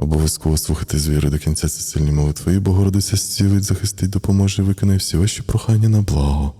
Обов'язково слухати з віри до кінця ці сильні мови твої, Богородиця зцілить, захистить, допоможе, і виконає всі ваші прохання на благо.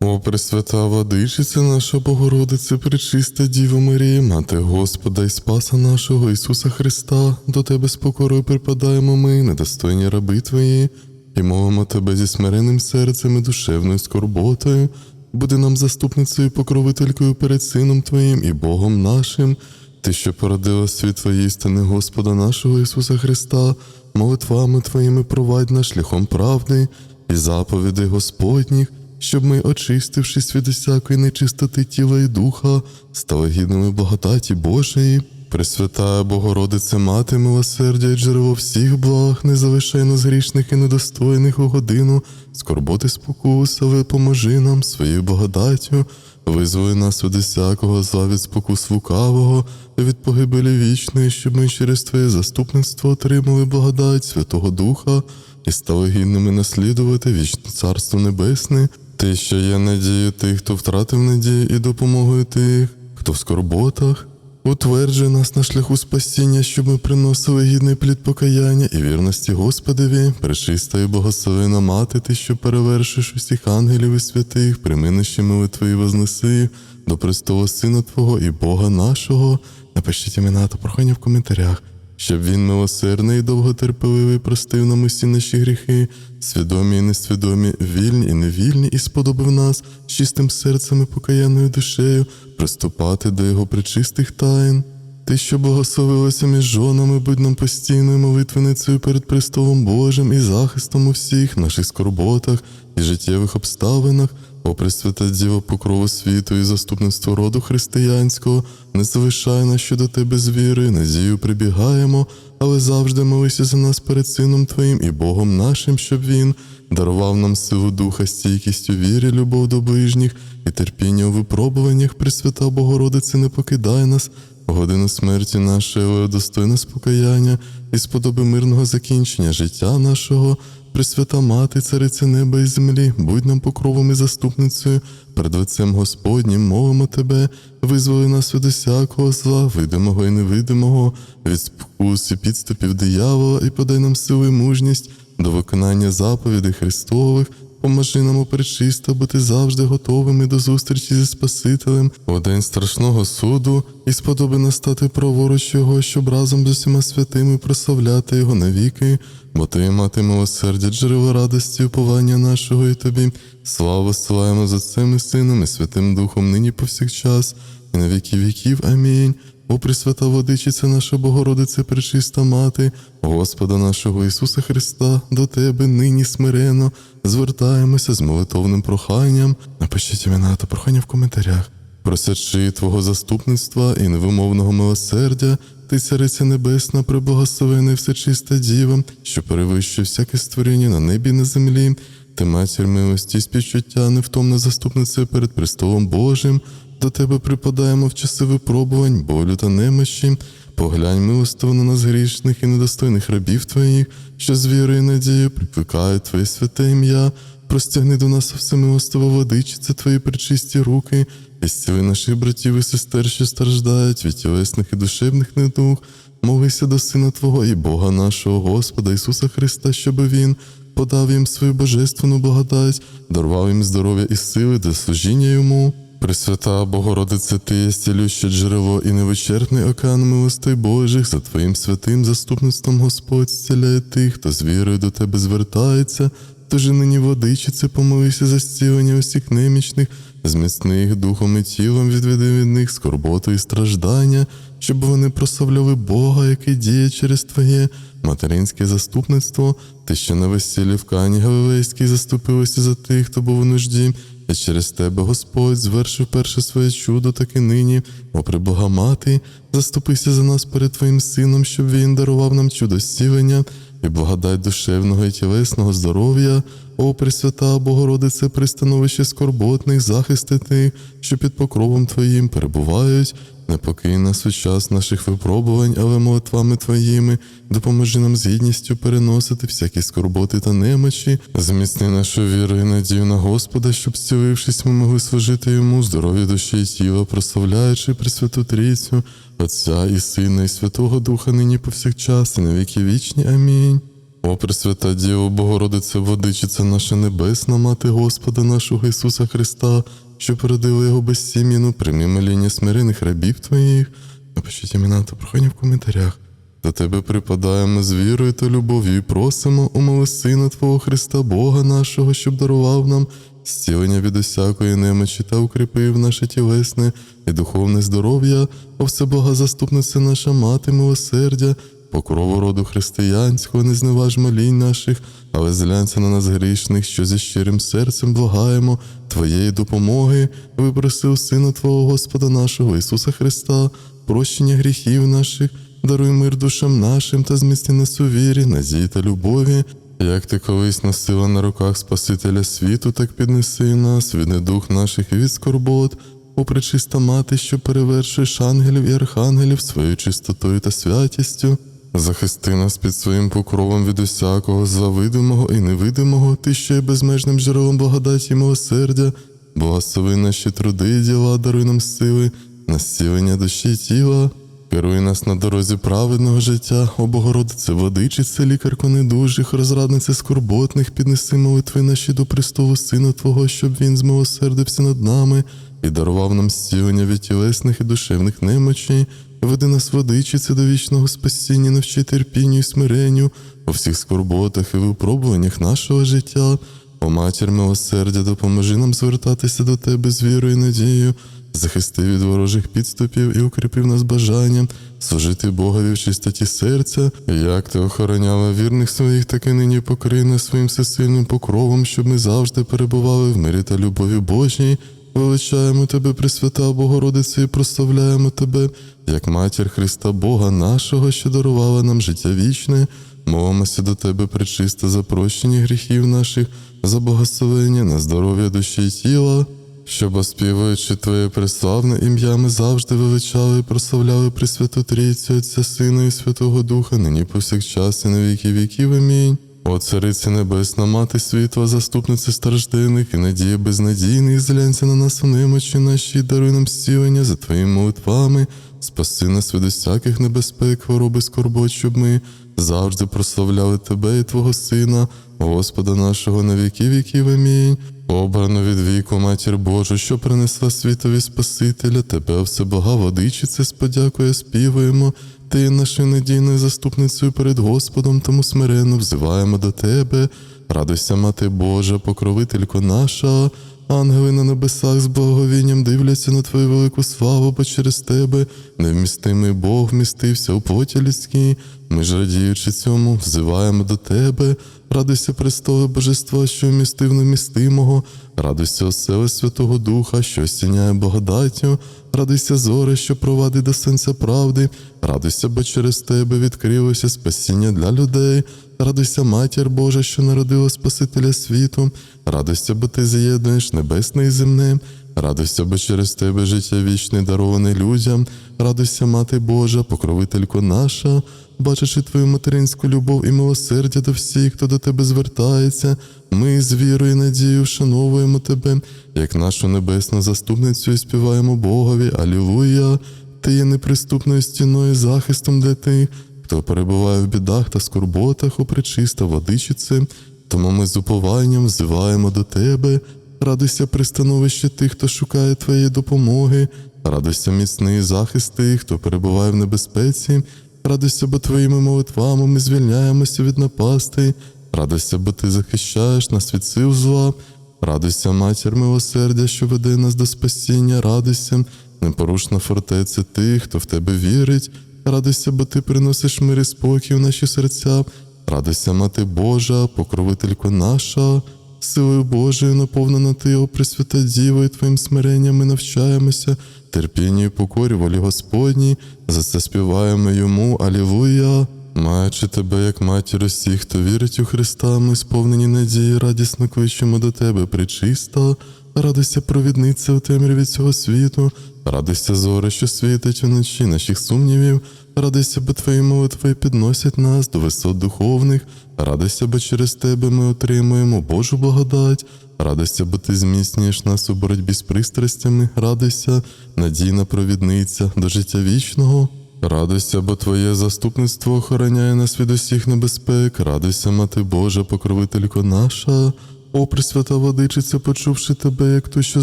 О, Пресвята Владичиця наша Богородице, пречиста Діва Марія, Мати Господа і Спаса нашого Ісуса Христа, до Тебе з покорою припадаємо ми, недостойні раби Твої, і мовимо Тебе зі смиренним серцем і душевною скорботою, буде нам заступницею і покровителькою перед Сином Твоїм і Богом нашим, Ти, що породила світ Твої істини Господа нашого Ісуса Христа, молитвами Твоїми провадь нас шляхом правди і заповідей Господніх, щоб ми, очистившись від усякої нечистоти тіла і духа, стали гідними благодаті Божої. Пресвятая Богородице, Мати милосердя і джерело всіх благ, не залишай нас грішних і недостойних у годину, скорботи спокус, поможи нам своєю благодаттю, визволи нас від усякого зла від спокус лукавого, від погибелі вічної, щоб ми через Твоє заступництво отримали благодать Святого Духа і стали гідними наслідувати вічне Царство Небесне, ти, що є надією тих, хто втратив надію і допомогою тих, хто в скорботах. Утверджуй нас на шляху спасіння, щоб ми приносили гідний плід покаяння і вірності Господеві, пречиста і богословина мати, ти, що перевершиш усіх ангелів і святих, приминище мили твої вознеси до престолу Сина Твого і Бога нашого. Напишіть імена та прохання в коментарях, щоб він милосердний і довготерпеливий простив нам усі наші гріхи, свідомі і несвідомі, вільні і невільні, і сподобав нас чистим серцем і покаяною душею приступати до його причистих таїн. Ти, що благословилася між жонами, будь нам постійною молитвеницею перед престолом Божим і захистом у всіх наших скорботах і життєвих обставинах, о Пресвята Діва покрову світу і заступництво роду християнського, не залишай нас щодо тебе з віри, надію прибігаємо, але завжди молися за нас перед Сином Твоїм і Богом нашим, щоб Він дарував нам силу духа, стійкість у вірі, любов до ближніх і терпіння у випробуваннях, Пресвята Богородице, не покидай нас, годину смерті нашої, достойне спокаяння і сподоби мирного закінчення життя нашого. Пресвята Мати, Цариця неба і землі, будь нам покровом і заступницею, перед лицем Господнім мовимо Тебе, визволи нас від усякого зла, видимого і невидимого, від спокус і підступів диявола, і подай нам силу і мужність до виконання заповідей Христових, Поможи нам оперчисто бути завжди готовими до зустрічі зі Спасителем у день страшного суду, і сподоби нас стати праворуч Його, щоб разом з усіма святими прославляти Його навіки, бо ти, мати милосердя, джерело радості, уповання нашого і тобі. Славу силаємо за Отцем і Сином і Святим Духом нині повсякчас, і на віки віків. Амінь. О Пресвята Владичиця наша Богородице, пречиста мати, Господа нашого Ісуса Христа, до Тебе нині смирено, звертаємося з молитовним проханням. Напишіть імена та прохання в коментарях. Просячи Твого заступництва і невимовного милосердя, Ти, Цариця Небесна, преблагословена і всечиста Діва, що перевищує всяке створіння на небі і на землі. Ти матір милості співчуття, невтомна заступниця перед престолом Божим. До тебе припадаємо в часи випробувань, болю та немощі. Поглянь милостиво на нас грішних і недостойних рабів твоїх, що з вірою і надією прикликають Твоє святе ім'я. Простягни до нас всемилостиво владичице Твої причисті руки, і зціли наших братів і сестер, що страждають від тілесних і душевних недуг. Молися до Сина Твого і Бога нашого, Господа Ісуса Христа, щоб Він подав їм свою божественну благодать, дарував їм здоров'я і сили для служіння йому. Пресвята Богородице, Ти є стілюще джерело і невичерпний океан милостей Божих, за Твоїм святим заступництвом Господь зціляє тих, хто з вірою до Тебе звертається, тож і нині водичице, помолися за зцілення усіх немічних, зміцни їх духом і тілом, відведи від них скорботу і страждання, щоб вони прославляли Бога, який діє через Твоє материнське заступництво, ти що на весіллі в Кані Галилейській заступилася за тих, хто був у нужді, і через тебе Господь звершив перше своє чудо, так і нині, о прибога мати, заступися за нас перед Твоїм Сином, щоб Він дарував нам чудо зцілення і благодать душевного і тілесного здоров'я. О Пресвята Богородице, пристановище скорботних, захисти тих, що під покровом Твоїм перебувають. Не покинь нас у час наших випробувань, але молитвами Твоїми допоможи нам з гідністю переносити всякі скорботи та немочі, зміцни нашу віру і надію на Господа, щоб, зцілившись, ми могли служити йому здоров'я душі і тіла, прославляючи Пресвяту Трійцю, Отця і Сина, і Святого Духа, нині повсякчас, і на віки вічні. Амінь. О, Пресвята Діво, Богородице, Водичиця наша Небесна, Мати Господа нашого Ісуса Христа, що породила Його безсім'яну, прийми моління смирених рабів Твоїх. Напишіть імена та прохання в коментарях. До Тебе припадаємо з вірою та любов'ю і просимо, умови Сина Твого Христа, Бога нашого, щоб дарував нам зцілення від усякої немочі та укріпив наше тілесне і духовне здоров'я, о Всебога заступниця наша мати милосердя, покрову роду християнського, не зневаж молінь наших, але зглянься на нас грішних, що зі щирим серцем благаємо Твоєї допомоги, випросив Сина Твого Господа нашого Ісуса Христа, прощення гріхів наших, даруй мир душам нашим та зміцни нас у вірі, надії та любові. Як ти колись носила на руках Спасителя світу, так піднеси нас, від недух наших і від скорбот, о мати, що перевершуєш ангелів і архангелів своєю чистотою та святістю. Захисти нас під своїм покровом від усякого завидимого і невидимого, ти що є безмежним джерелом благодаті і милосердя, благослови наші труди і діла, даруй нам сили, на зцілення душі і тіла. Керуй нас на дорозі праведного життя, о Богородице, водичице, лікарко недужих, розраднице скорботних, піднеси молитви наші до престолу Сина Твого, щоб Він змилосердився над нами і дарував нам зцілення від тілесних і душевних немочей. Веди нас, водичице, до вічного спасіння, навчи терпінню і смиренню у всіх скорботах і випробуваннях нашого життя. О матір милосердя, допоможи нам звертатися до Тебе з вірою і надією, захисти від ворожих підступів і укріпив нас бажанням служити Богові в чистоті серця, як ти охороняла вірних своїх, так і нині покрий нас своїм всесильним покровом, щоб ми завжди перебували в мирі та любові Божій. Величаємо Тебе, Пресвята Богородице, і прославляємо Тебе, як матір Христа Бога нашого, що дарувала нам життя вічне. Молимося до Тебе, пречиста, за прощення гріхів наших, за благословення на здоров'я душі і тіла, щоб, оспівуючи Твоє преславне ім'я, ми завжди величали і прославляли Пресвяту Трійцю, Отця Сина і Святого Духа, нині повсякчас і на віки віків. Амінь. О, цариці небесна, мати світла, заступниця страждених і надія безнадійних, зглянься на нас у немочі наші, даруй нам зцілення за Твоїми молитвами, спаси нас від усяких небезпек, хвороби, скорбот, щоб ми завжди прославляли Тебе і Твого Сина, Господа нашого на віки віків. Амінь. Обрано від віку, матір Божу, що принесла світові Спасителя, Тебе, всебога водичице, сподякує, співаємо. Ти нашою надійною заступницею перед Господом, тому смиренно взиваємо до Тебе. Радуйся, Мати Божа, покровителько наша. Ангели на небесах з благовінням дивляться на Твою велику славу, бо через Тебе невмістимий Бог вмістився у плоті людській. Ми ж радіючи цьому, взиваємо до Тебе. Радуйся, престоле Божества, що вмістив немістимого, радуйся, оселе Святого Духа, що осіняє благодаттю, радуйся, зоре, що провадить до сонця правди, радуйся, бо через тебе відкрилося спасіння для людей. Радуйся, матір Божа, що народила Спасителя світу, радуйся, бо ти з'єднуєш небесне і земне. Радуйся, бо через тебе життя вічне дароване людям. Радуйся, Мати Божа, покровителько наша, бачачи твою материнську любов і милосердя до всіх, хто до тебе звертається. Ми з вірою і надією вшановуємо тебе, як нашу небесну заступницю і співаємо Богові. Алілуя! Ти є неприступною стіною захистом для тих, хто перебуває в бідах та скорботах у причиста водичице. Тому ми з упованням взиваємо до тебе. Радуйся пристановище тих, хто шукає твоєї допомоги, радуйся міцний захист тих, хто перебуває в небезпеці, радуйся, бо твоїми молитвами ми звільняємося від напастей, радуйся, бо ти захищаєш нас від сил зла, радуйся, матір милосердя, що веде нас до спасіння, радуйся, непорушна фортеця тих, хто в тебе вірить, радуйся, бо ти приносиш мир і спокій в наші серця, радуйся, мати Божа, покровителько наша. Силою Божою наповнена Ти, о Пресвята Діво, і Твоїм смиренням ми навчаємося, терпінню і покорі волі Господній, за це співаємо йому, Алілуя. Маючи тебе як матір усіх, хто вірить у Христа, ми сповнені надії, радісно кличемо до тебе, причиста. Радуйся, провідниця у темряві цього світу, радуйся, зоре, що світить уночі наших сумнівів, радуйся, бо твої молитви підносять нас до висот духовних, радуйся, бо через тебе ми отримуємо Божу благодать, радуйся, бо ти зміцнюєш нас у боротьбі з пристрастями, радуйся, надійна провідниця до життя вічного. Радуйся, бо Твоє заступництво охороняє нас від усіх небезпек. Радуйся, Мати Божа, покровителько наша. О, Пресвята Водичиця, почувши тебе, як той, що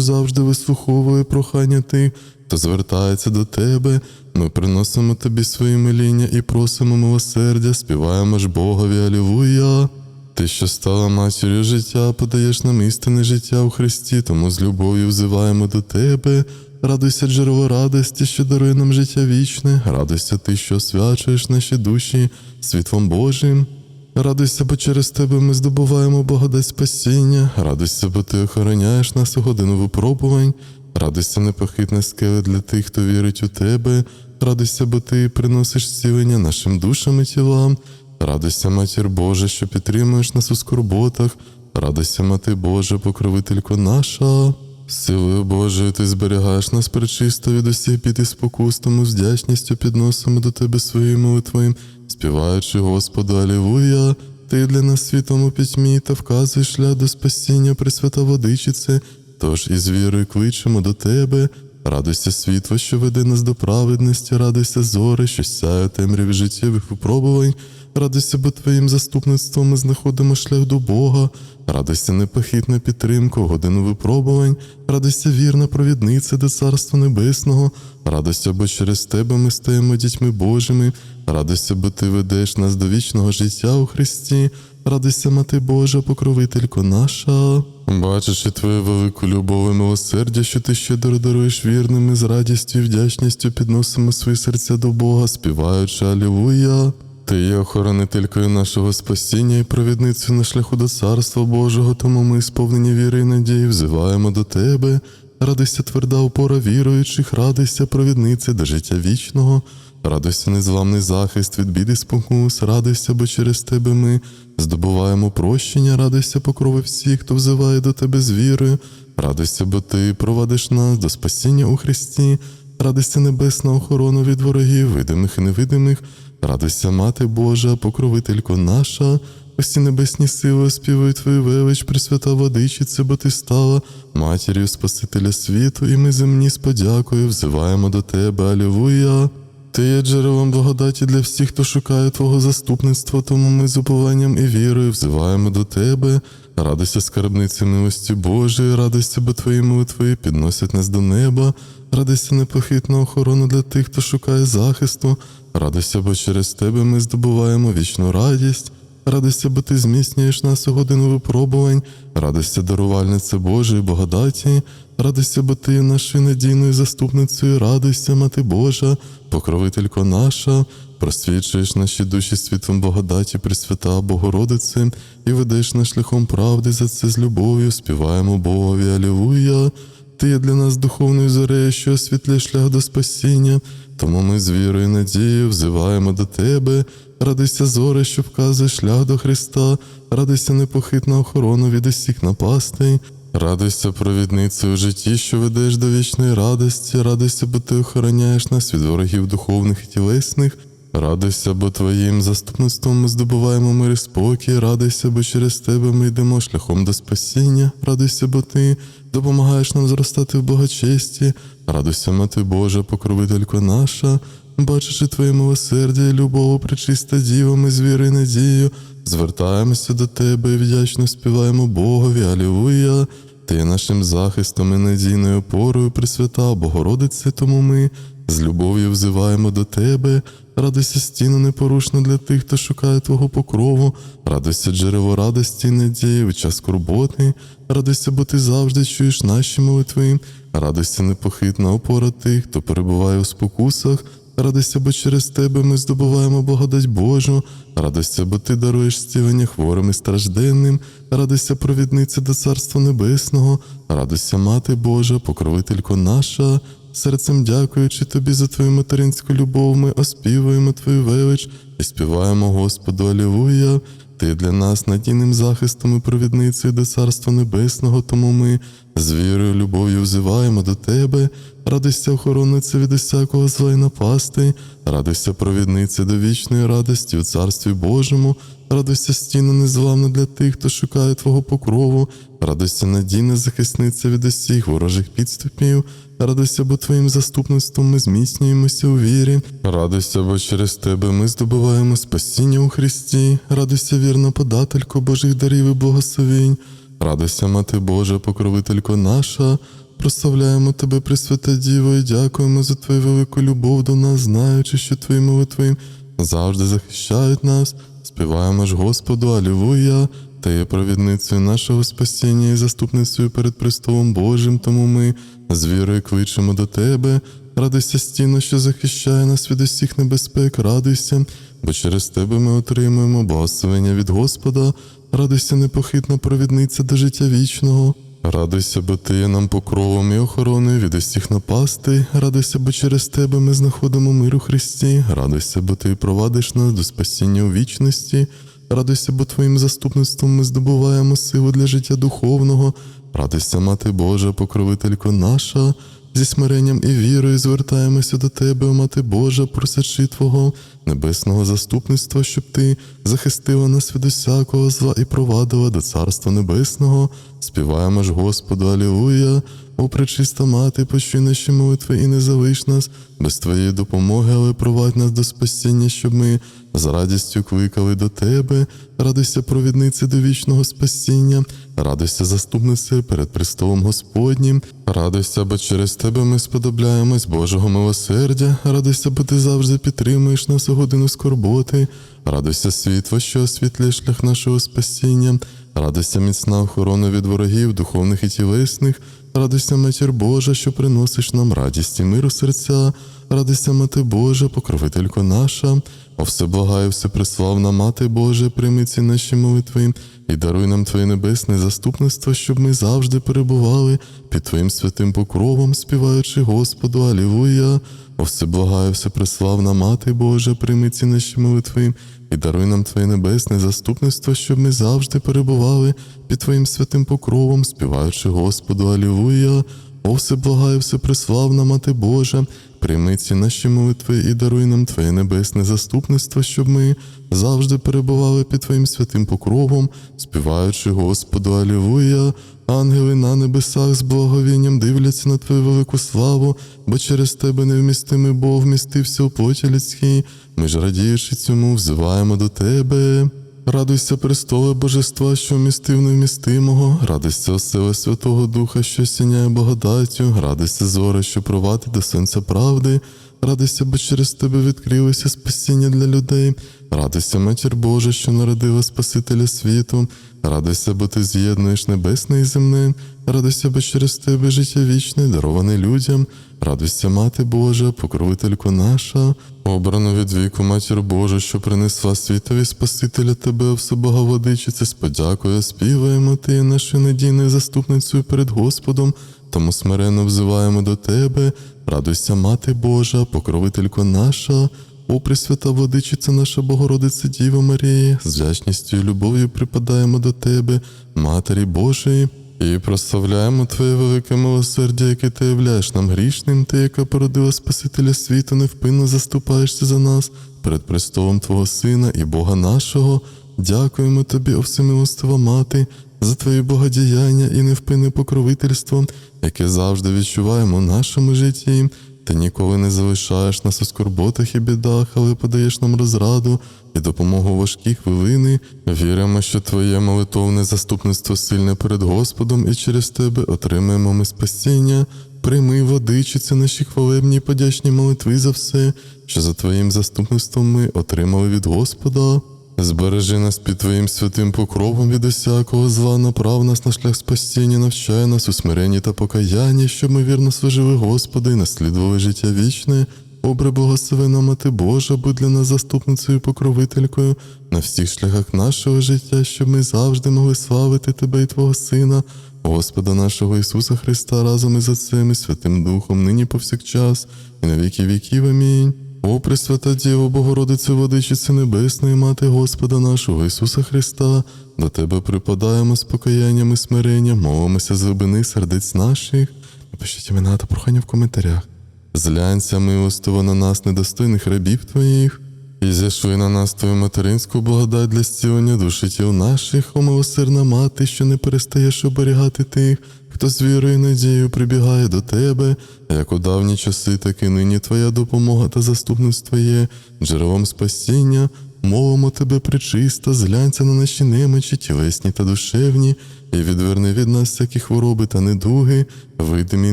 завжди вислуховує прохання тих, хто звертається до тебе, ми приносимо тобі свої миління і просимо милосердя, співаємо ж Богові, Алілуя. Ти, що стала матір'ю життя, подаєш нам істинне життя у Христі, тому з любов'ю взиваємо до тебе. Радуйся, джерело радості, що дарує нам життя вічне, радуйся ти, що освячуєш наші душі світлом Божим. Радуйся, бо через тебе ми здобуваємо благодать спасіння, радуйся, бо ти охороняєш нас у годину випробувань, радуйся, непохитна скеле для тих, хто вірить у тебе, радуйся, бо ти приносиш зцілення нашим душам і тілам, радуйся, матір Божа, що підтримуєш нас у скорботах, радуйся, мати Божа, покровителько наша. Силою Божою ти зберігаєш нас причисто від усіх під і спокус, тому з вдячністю підносимо до тебе свої молитви, співаючи Господу Алілуя, ти для нас світом у пітьмі та вказуєш шлях до спасіння Пресвята Водичице, тож із вірою кличемо до тебе. Радуйся світло, що веде нас до праведності, радуйся зори, що сяє темряві життєвих випробувань, радуйся, бо твоїм заступництвом ми знаходимо шлях до Бога, радуйся непохитна підтримка годину випробувань, радуйся вірна провідниця до Царства Небесного, радуйся, бо через тебе ми стаємо дітьми Божими, радуйся, бо ти ведеш нас до вічного життя у Христі, радуйся, Мати Божа, покровителько наша. Бачачи твою велику любов і милосердя, що ти щедро даруєш вірним, і з радістю і вдячністю підносимо свої серця до Бога, співаючи Алілуя. Ти є охоронителькою нашого спасіння і провідницею на шляху до Царства Божого, тому ми, сповнені віри і надії, взиваємо до тебе. Радуйся, тверда опора віруючих, радуйся, провідниця до життя вічного, радуйся, незламний захист від біди спокус, радуйся, бо через тебе ми здобуваємо прощення, радуйся, покрови всіх, хто взиває до тебе з вірою, радуйся, бо ти провадиш нас до спасіння у Христі, радуйся, небесна охорона від ворогів, видимих і невидимих, радуйся, Мати Божа, покровителько наша. Усі небесні сили співають твою велич, Пресвята Водичице, бо ти стала матір'ю Спасителя світу, і ми земні з подякою взиваємо до тебе, Алілуя. Ти є джерелом благодаті для всіх, хто шукає Твого заступництва, тому ми з упованням і вірою взиваємо до Тебе. Радуйся, скарбниці милості Божої, радуйся, бо Твої молитви підносять нас до неба, радуйся непохитна охорона для тих, хто шукає захисту, радуйся, бо через Тебе ми здобуваємо вічну радість. Радуйся, бо ти зміцнюєш нас у годину випробувань, радуйся, дарувальниця Божої благодаті, радуйся, бо ти нашою надійною заступницею, радуйся, Мати Божа, покровителько наша, просвічуєш наші душі світлом благодаті, Пресвята Богородице, і ведеш нас шляхом правди, за це з любов'ю співаємо Богові, Алілуя. Ти є для нас духовною зорею, що освітлює шлях до спасіння, тому ми з вірою і надією взиваємо до тебе. Радуйся, зоре, що вказує шлях до Христа, радуйся непохитна охорона від усіх напастей. Радуйся, провідниця у житті, що ведеш до вічної радості, радуйся, бо ти охороняєш нас від ворогів духовних і тілесних. Радуйся, бо твоїм заступництвом ми здобуваємо мир і спокій, радуйся, бо через тебе ми йдемо шляхом до спасіння, радуйся, бо ти допомагаєш нам зростати в благочесті, радуйся, Мати Божа, покровителько наша, бачачи твоє милосердя і любов, причиста діва, ми з вірою звертаємося до тебе і вдячно співаємо Богові, Алілуя. Ти є нашим захистом і надійною опорою, Пресвята, Богородице, тому ми з любов'ю взиваємо до тебе, радуйся стіну непорушно для тих, хто шукає Твого покрову, радуйся джерело радості і надії в час скорботи, радуйся, бо ти завжди чуєш наші молитви, радуйся непохитна опора тих, хто перебуває у спокусах, радуйся, бо через тебе ми здобуваємо благодать Божу, радися, бо ти даруєш стілення хворим і стражденним, радися провідниця до Царства Небесного, радися, Мати Божа, покровителько наша. Серцем дякуючи тобі за твою материнську любов, ми оспівуємо твою велич і співаємо Господу Алілуя. Ти для нас надійним захистом і провідницею до Царства Небесного, тому ми з вірою, любов'ю взиваємо до Тебе. радостя охорониться від усякого зла і напасти, радостя провідниця до вічної радості у Царстві Божому, радуйся, стіна незламна для тих, хто шукає Твого покрову, радуйся, надійна захисниця від усіх ворожих підступів, радуйся, бо Твоїм заступництвом ми зміцнюємося у вірі, радуйся, бо через Тебе ми здобуваємо спасіння у Христі, радуйся, вірна подателько Божих дарів і благословінь, радуйся, Мати Божа, покровителько наша. Прославляємо тебе, Пресвята Діво, і дякуємо за твою велику любов до нас, знаючи, що твої молитви завжди захищають нас. Співаємо ж Господу, Алілуя, Ти є провідницею нашого спасіння і заступницею перед престолом Божим, тому ми з вірою кличемо до Тебе. Радуйся, стіно, що захищає нас від усіх небезпек, радуйся, бо через Тебе ми отримуємо благословення від Господа, радуйся, непохитна провідниця до життя вічного. Радуйся, бо ти є нам покровом і охороною від усіх напастей. Радуйся, бо через тебе ми знаходимо мир у Христі. Радуйся, бо ти провадиш нас до спасіння у вічності. Радуйся, бо твоїм заступництвом ми здобуваємо силу для життя духовного. Радуйся, Мати Божа, покровителько наша. Зі смиренням і вірою звертаємося до Тебе, Мати Божа, просячи Твого небесного заступництва, щоб Ти захистила нас від усякого зла і провадила до Царства Небесного. Співаємо ж Господу, Алілуя. О, мати, почуй наші молитви і не залиш нас. Без Твоєї допомоги, але провадь нас до спасіння, щоб ми з радістю кликали до Тебе. Радуйся, провідниці до вічного спасіння, радуйся, заступнице перед престолом Господнім, радуйся, бо через Тебе ми сподобляємось Божого милосердя, радуйся, бо Ти завжди підтримуєш нас у годину скорботи, радуйся, світло, що освітлює шлях нашого спасіння, радуйся, міцна охорона від ворогів, духовних і тілесних. Радуйся, матір Божа, що приносиш нам радість і мир у серця, радуйся, Мати Божа, покровителько наша, о всеблагаю, всепреславна Мати Божа, прийми ці наші молитви і даруй нам Твоє небесне заступництво, щоб ми завжди перебували під Твоїм святим покровом, співаючи Господу, Алілуя. О всеблагаю, всепреславна Мати Божа, прийми ці наші молитви і даруй нам Твоє небесне заступництво, щоб ми завжди перебували під Твоїм святим покровом, співаючи Господу, Алілуя. О, все благаю, все всепреславна Мати Божа, прийми ці наші молитви і даруй нам Твоє небесне заступництво, щоб ми завжди перебували під Твоїм святим покровом, співаючи Господу, Алілуя. Ангели на небесах з благовінням дивляться на Твою велику славу, бо через Тебе невмістимий Бог вмістився у плоті людській. Ми ж радіючи цьому, взиваємо до Тебе. Радуйся, престоле Божества, що вмістив невмістимого, радуйся, оселе Святого Духа, що сіняє благодаттю, радуйся, зори, що провадить до сонця правди, радуйся, бо через тебе відкрилося спасіння для людей, радуйся, матір Божа, що народила Спасителя світу, радуйся, бо ти з'єднуєш небесне і земне, радуйся, бо через тебе життя вічне, дароване людям, радуйся, Мати Божа, покровителько наша, обрано від віку Матір Божа, що принесла світові Спасителя тебе, всебоговодичице, з подякою співаємо ти, нашою надійною заступницею перед Господом, тому смиренно взиваємо до тебе, радуйся, Мати Божа, покровителько наша. О, Пресвята Владичиця наша Богородиця Діва Марія, з вдячністю і любов'ю припадаємо до Тебе, Матері Божої, і прославляємо Твоє велике милосердя, яке ти являєш нам грішним, ти, яка породила Спасителя світу, невпинно заступаєшся за нас перед престолом Твого Сина і Бога нашого. Дякуємо Тобі, о всемилостива Мати, за Твої богодіяння і невпинне покровительство, яке завжди відчуваємо в нашому житті. Ти ніколи не залишаєш нас у скорботах і бідах, але подаєш нам розраду і допомогу важкі хвилини. Віримо, що Твоє молитовне заступництво сильне перед Господом, і через Тебе отримаємо ми спасіння. Прийми, владичице, наші хвалебні і подячні молитви за все, що за Твоїм заступництвом ми отримали від Господа. Збережи нас під Твоїм святим покровом від усякого зла, направ нас на шлях спасіння, навчай нас у смиренні та покаянні, щоб ми вірно служили Господа і наслідували життя вічне. Обре благословена Мати Божа, будь для нас заступницею і покровителькою на всіх шляхах нашого життя, щоб ми завжди могли славити Тебе і Твого Сина, Господа нашого Ісуса Христа, разом із Отцем і Святим Духом, нині повсякчас, і на віки віків. Амінь. О Пресвята Діво, Богородице, Водичице Небесної, Мати Господа нашого Ісуса Христа, до Тебе припадаємо з покаянням і смиренням, молимося за глибини сердець наших. Напишіть імена та прохання в коментарях. Зглянься милостиво на нас, недостойних рабів Твоїх, і зійшли на нас Твою материнську благодать для зцілення душі тіл наших, о милосердна мати, що не перестаєш оберігати тих, хто з вірою і надією прибігає до Тебе, як у давні часи, так і нині Твоя допомога та заступництво є джерелом спасіння. Мовимо тебе причиста, зглянься на наші немочі, тілесні та душевні, і відверни від нас всякі хвороби та недуги, видимі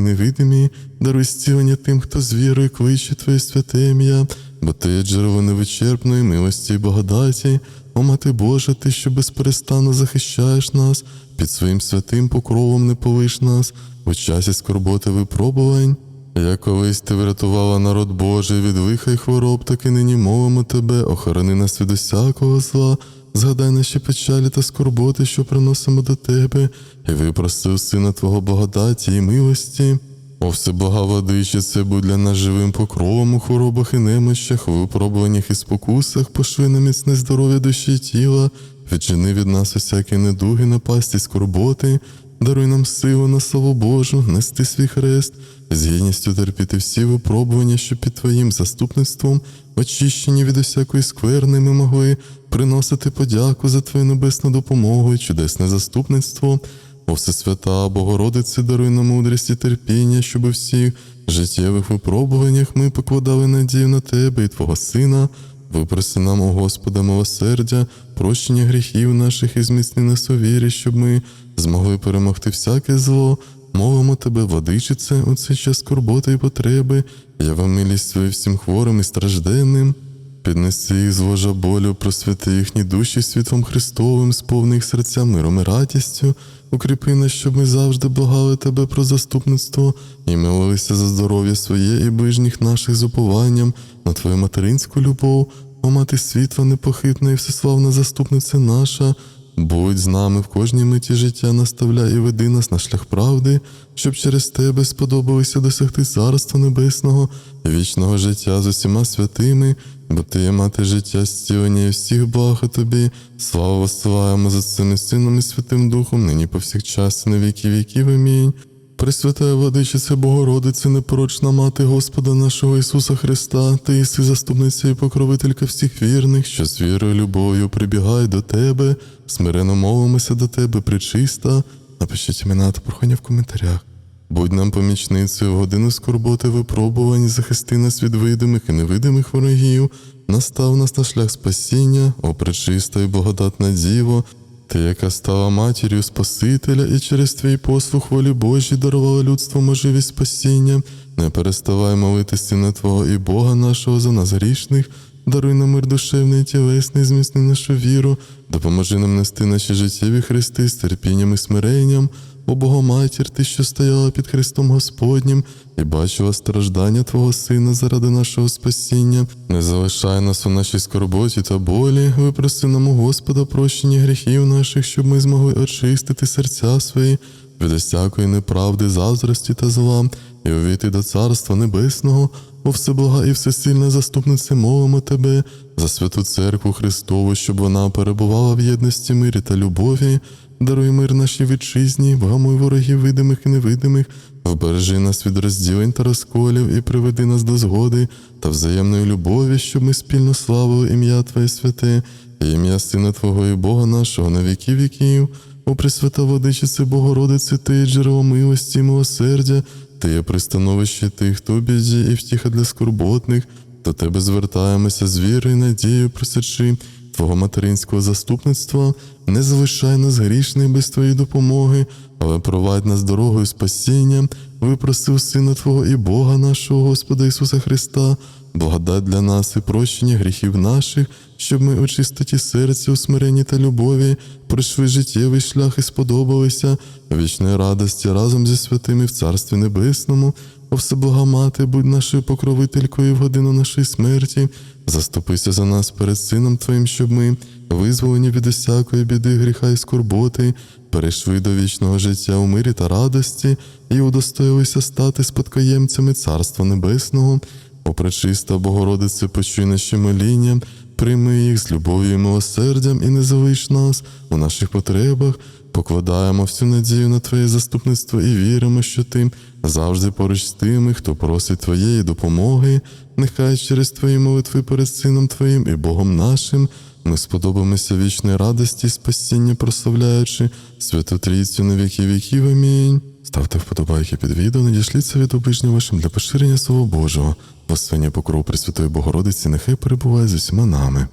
невидимі, даруй зцілення тим, хто з вірою кличе Твоє святе ім'я, бо ти є джерело невичерпної милості й благодаті, о мати Божа, ти, що безперестанно захищаєш нас, під своїм святим покровом не полиш нас, у часі скорботи випробувань. Як колись ти врятувала народ Божий від лиха й хвороб, так і нині мовимо тебе, охорони нас від усякого зла, згадай наші печалі та скорботи, що приносимо до тебе, і випрости у сина Твого благодаті і милості. О всебога владичице, будь для нас живим покровом у хворобах і немощах, у випробуваннях і спокусах, пошли на міцне здоров'я душі і тіла, відчини від нас усякі недуги, напасті, скорботи, даруй нам силу на славу Божу, нести свій хрест, з гідністю терпіти всі випробування, що під Твоїм заступництвом, очищені від усякої скверни, ми могли приносити подяку за Твою небесну допомогу і чудесне заступництво. О Всесвята, Богородице, даруй нам мудрість і терпіння, щоб у всіх життєвих випробуваннях ми покладали надію на Тебе і Твого Сина. Випроси нам, о Господа, милосердя, прощення гріхів наших і зміцни нас у вірі, щоб ми змогли перемогти всяке зло. Мовимо тебе, владичице, у цей час скорботи і потреби, ява милість свою всім хворим і стражденним. Піднеси їх з ложа болю, просвяти їхні душі світлом Христовим, сповни їх серця миром і радістю, укріпи нас, щоб ми завжди благали тебе про заступництво і молилися за здоров'я своє і ближніх наших з упованням на твою материнську любов, о мати світла непохитна і всеславна заступниця наша. Будь з нами в кожній миті життя, наставляй і веди нас на шлях правди, щоб через тебе сподобалося досягти царства небесного вічного життя з усіма святими, бо ти є мати життя, зцілення і всіх благ тобі. Славу воссилаємо за цим і Сином і Святим Духом, нині повсякчас і на віки віків. Амінь. Пресвятая Владичице Богородице, непорочна мати Господа нашого Ісуса Христа, ти єси заступниця і покровителька всіх вірних, що з вірою любов'ю прибігай до Тебе, смирено молимося до Тебе, причиста. Напишіть імена та прохання в коментарях. Будь нам помічницею в годину скорботи випробувань, захисти нас від видимих і невидимих ворогів, настав нас на шлях спасіння, о пречиста і благодатна Діво, ти, яка стала матір'ю Спасителя, і через твій послух волі Божій дарувала людству можливість спасіння, не переставай молити Сина Твого і Бога нашого за нас грішних, даруй нам мир душевний і тілесний, зміцни нашу віру, допоможи нам нести наші життєві хрести з терпінням і смиренням. О Богоматір, ти, що стояла під Христом Господнім і бачила страждання Твого Сина заради нашого спасіння, не залишай нас у нашій скорботі та болі, випроси нам у Господа прощення гріхів наших, щоб ми змогли очистити серця свої від усякої неправди, заздрості та зла, і увійти до Царства Небесного, о всеблага і всесильна заступнице, молимо Тебе за святу церкву Христову, щоб вона перебувала в єдності мирі та любові. Даруй мир нашій вітчизні, вгамуй ворогів видимих і невидимих, вбережи нас від розділень та розколів і приведи нас до згоди та взаємної любові, щоб ми спільно славили ім'я Твоє святе, і ім'я Сина Твого і Бога нашого на віки віків. О Пресвята Владичице Богородице, Ти є джерело милості і милосердя, Ти є пристановище тих, хто біді і втіха для скорботних, до Тебе звертаємося з вірою надією, просячи Твого материнського заступництва, не залишай нас грішних без Твоєї допомоги, але провадь нас дорогою спасіння, випросив Сина Твого і Бога нашого Господа Ісуса Христа, благодать для нас і прощення гріхів наших, щоб ми у чистоті серця, у смиренні та любові пройшли життєвий шлях і сподобалися вічної радості разом зі святими в Царстві Небесному. О всебога мати, будь нашою покровителькою в годину нашої смерті, заступися за нас перед Сином Твоїм, щоб ми, визволені від усякої біди, гріха і скорботи, перейшли до вічного життя у мирі та радості і удостоїлися стати спадкоємцями Царства Небесного. О пречиста Богородице, почуй наші моління, прийми їх з любов'ю і милосердям і не залиш нас у наших потребах. Покладаємо всю надію на Твоє заступництво і віримо, що Ти завжди поруч з тими, хто просить Твоєї допомоги, нехай через Твої молитви перед Сином Твоїм і Богом нашим ми сподобамося вічної радості і спасіння, прославляючи Святу Трійцю на віки віків. Амінь. Ставте вподобайки під відео, надішліться від обижня вашим для поширення Слова Божого. Благословення покров Пресвятої Богородиці нехай перебуває з усіма нами.